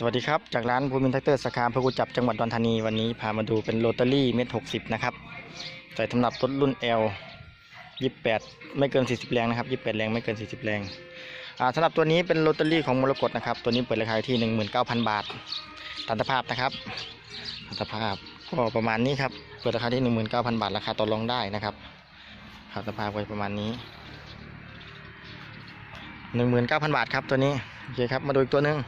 สวัสดีครับ จากร้านภูมินแท็กเตอร์สาขาอำเภอกุจับจังหวัดอุดรธานีวันนี้พามาดูเป็นโรตารี่เมตรหกสิบนะครับใส่สำหรับรถรุ่น L ยี่แปดไม่เกิน 40 แรงนะครับยี่แรงไม่เกิน 40 แรงสำหรับตัวนี้เป็นโรตารี่ของมรกตนะครับ ตัวนี้เปิดราคาที่ 19,000 บาทตันตภาพนะครับตันตภาพก็ประมาณนี้ครับเปิดราคาที่ 19,000 บาทราคาต่อรองได้นะครับตันตภาพไว้ประมาณนี้ 19,000 บาทครับตัวนี้โอเคครับมาดูอีกตัวหนึ่ง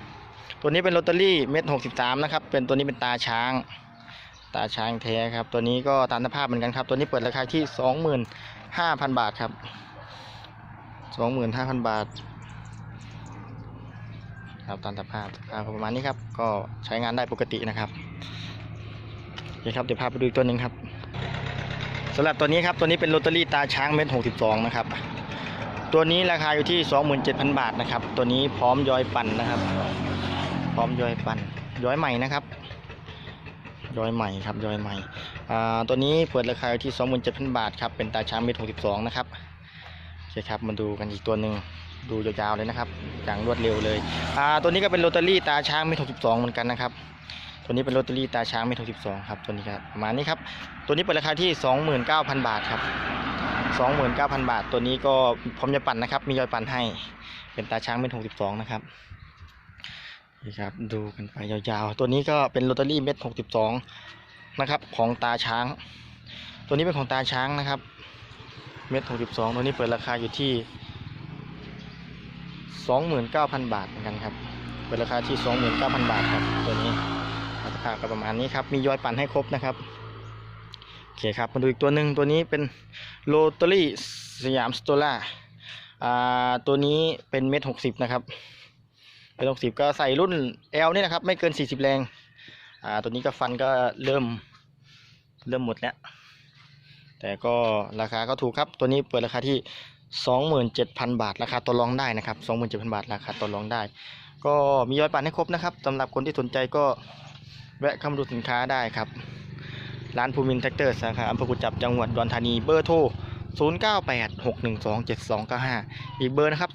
ตัวนี้เป็นลอตเตอรี่เม็ดหกสิบสามนะครับ เป็นตัวนี้เป็นตาช้าง ตาช้างแท้ครับ ตัวนี้ก็ตามสภาพเหมือนกันครับ ตัวนี้เปิดราคาที่สองหมื่นห้าพันบาทครับสองหมื่นห้าพันบาท ครับตามสภาพสภาพประมาณนี้ครับ ก็ใช้งานได้ปกตินะครับโอเคครับเดี๋ยวพาไปดูตัวหนึ่งครับสำหรับตัวนี้ครับ ตัวนี้เป็นลอตเตอรี่ตาช้างเม็ดหกสิบสองนะครับตัวนี้ราคาอยู่ที่สองหมื่นเจ็ดพันบาทนะครับ ตัวนี้พร้อมย้อยปั่นนะครับ พร้อมย้อยปั่นย้อยใหม่นะครับ ย้อยใหม่ครับย้อยใหม่ตัวนี้เปิดราคาอยู่ที่27,000บาทครับเป็นตาช้างเมตร62นะครับโอเคครับมาดูกันอีกตัวหนึ่งดูยาวๆเลยนะครับอย่างรวดเร็วเลยตัวนี้ก็เป็นโรตารี่ตาช้างเมตร62เหมือนกันนะครับตัวนี้เป็นโรตารี่ตาช้างเมตร62ครับตัวนี้ครับประมาณนี้ครับตัวนี้เปิดราคาที่29,000บาทครับ29,000 บาท ตัวนี้ก็พร้อมจะปั่นนะครับ มียอยปั่นให้ เป็นตาช้างเมตร62 นะครับ นี่ครับ ดูกันไปยาวๆ ตัวนี้ก็เป็นลอตเตอรี่เม็ดหกสิบสองนะครับ ของตาช้าง ตัวนี้เป็นของตาช้างนะครับ เม็ดหกสิบสองตัวนี้เปิดราคาอยู่ที่สองหมื่นเก้าพันบาทเหมือนกันครับ เปิดราคาที่สองหมื่นเก้าพันบาทครับ ตัวนี้ราคาก็ประมาณนี้ครับ มียอยปั่นให้ครบนะครับโอเคครับ มาดูอีกตัวหนึ่งตัวนี้เป็นโรตารี่สยามสโตล่าตัวนี้เป็นเม็ดหกสิบนะครับ เป็นหกสิบก็ใส่รุ่น L นี่นะครับ ไม่เกิน40แรง อ่า ตัวนี้ก็ฟันก็เริ่ม เริ่มหมดแล้ว แต่ก็ราคาก็ถูกครับ ตัวนี้เปิดราคาที่27,000บาท ราคาต่อรองได้นะครับ27,000บาท ราคาต่อรองได้ ก็มียอดปั่นให้ครบนะครับสำหรับคนที่สนใจก็แวะเข้ามาดูสินค้าได้ครับ ร้านภูมินแท็กเตอร์สาขาอำเภอกุจับจังหวัดดอุดรธานีเบอร์โทร 0986127295 อีกเบอร์นะครับ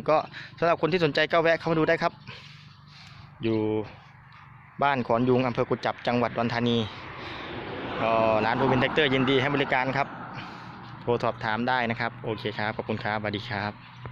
0817294501 ก็สำหรับคนที่สนใจก็แวะเข้ามาดูได้ครับ อยู่บ้านขอนยุงอำเภอกุจับจังหวัดอุดรธานีก็ร้านภูมินแท็กเตอร์ยินดีให้บริการครับ โทรสอบถามได้นะครับ โอเคครับ ขอบคุณครับสวัสดีครับ